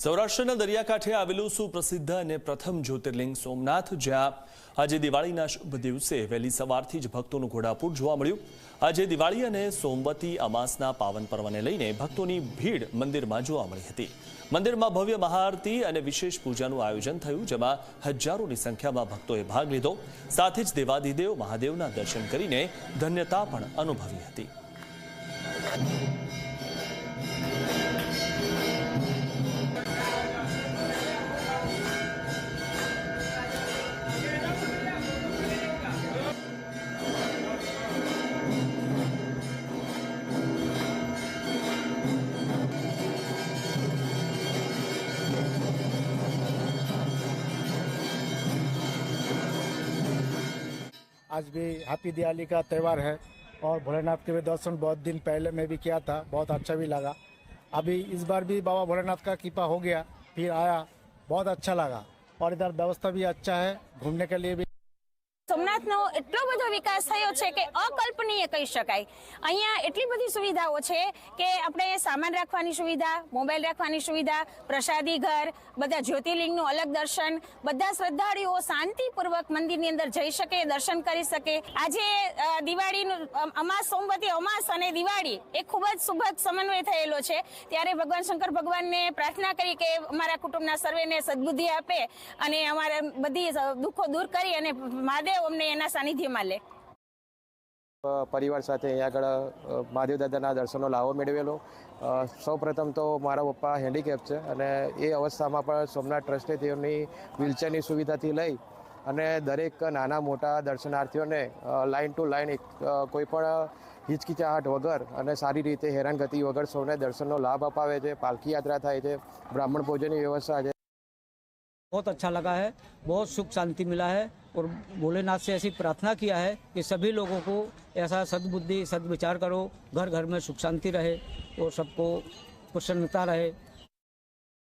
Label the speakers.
Speaker 1: સૌરાષ્ટ્રના દરિયાકાંઠે આવેલું સુપ્રસિદ્ધ અને પ્રથમ જ્યોતિર્લિંગ સોમનાથ, જ્યાં આજે દિવાળીના શુભ દિવસે વહેલી સવારથી જ ભક્તોનું ઘોડાપૂર જોવા મળ્યું. આજે દિવાળી અને સોમવતી અમાસના પાવન પર્વને લઈને ભક્તોની ભીડ મંદિરમાં જોવા મળી હતી. મંદિરમાં ભવ્ય મહાઆરતી અને વિશેષ પૂજાનું આયોજન થયું, જેમાં હજારોની સંખ્યામાં ભક્તોએ ભાગ લીધો. સાથે જ દેવાધિદેવ મહાદેવના દર્શન કરીને ધન્યતા પણ અનુભવી હતી.
Speaker 2: आज भी हैप्पी दिवाली का त्यौहार है और भोलेनाथ के भी दर्शन बहुत दिन पहले मैं भी किया था, बहुत अच्छा भी लगा। अभी इस बार भी बाबा भोलेनाथ का कृपा हो गया, फिर आया, बहुत अच्छा लगा। और इधर व्यवस्था भी अच्छा है, घूमने के लिए भी
Speaker 3: વિકાસ થયો છે કે અકલ્પનીય કહી શકાય. અહીંયા એટલી બધી સુવિધાઓ છે કે આપણે સામાન રાખવાની સુવિધા, મોબાઈલ રાખવાની સુવિધા, પ્રસાદી ઘર, બધા જ્યોતિર્લિંગનું અલગ દર્શન, બધા શ્રદ્ધાળુઓ શાંતિપૂર્વક મંદિરની અંદર જઈ શકે, દર્શન કરી શકે. આજે દિવાળીનું અમાસ સોમવતી અમાસ અને દિવાળી એ ખૂબ જ સુભગ સમન્વય થયેલો છે. ત્યારે ભગવાન શંકર ભગવાનને પ્રાર્થના કરી કે અમારા કુટુંબના સર્વેને સદબુદ્ધિ આપે અને અમારા બધી દુઃખો દૂર કરી અને મહાદેવ અમને એના સાનિધ્યમાં લે.
Speaker 4: પરિવાર સાથે અહીંયા આગળ અ, મહાદેવ દાદાના દર્શનનો લાવો મેળવેલો અ, સૌપ્રથમ તો મારા પપ્પા હેન્ડીકેપ છે અને એ અવસ્થામાં પણ સોમનાથ ટ્રસ્ટે તેઓની વ્હીલચેરની સુવિધાથી લઈ અને દરેક નાના મોટા દર્શનાર્થીઓને અ, લાઇન ટુ લાઇન એક અ, કોઈ પણ હિચકિચાહટ વગર અને સારી રીતે હેરાનગતિ વગર સૌને દર્શનનો લાભ અપાવે છે પાલખી યાત્રા થાય છે બ્રાહ્મણ ભોજનની વ્યવસ્થા છે
Speaker 5: बहुत अच्छा लगा है बहुत सुख शांति मिला है और भोलेनाथ से ऐसी प्रार्थना किया है कि सभी लोगों को ऐसा सद्बुद्धि सद्विचार करो घर घर में सुख शांति रहे और सबको प्रसन्नता रहे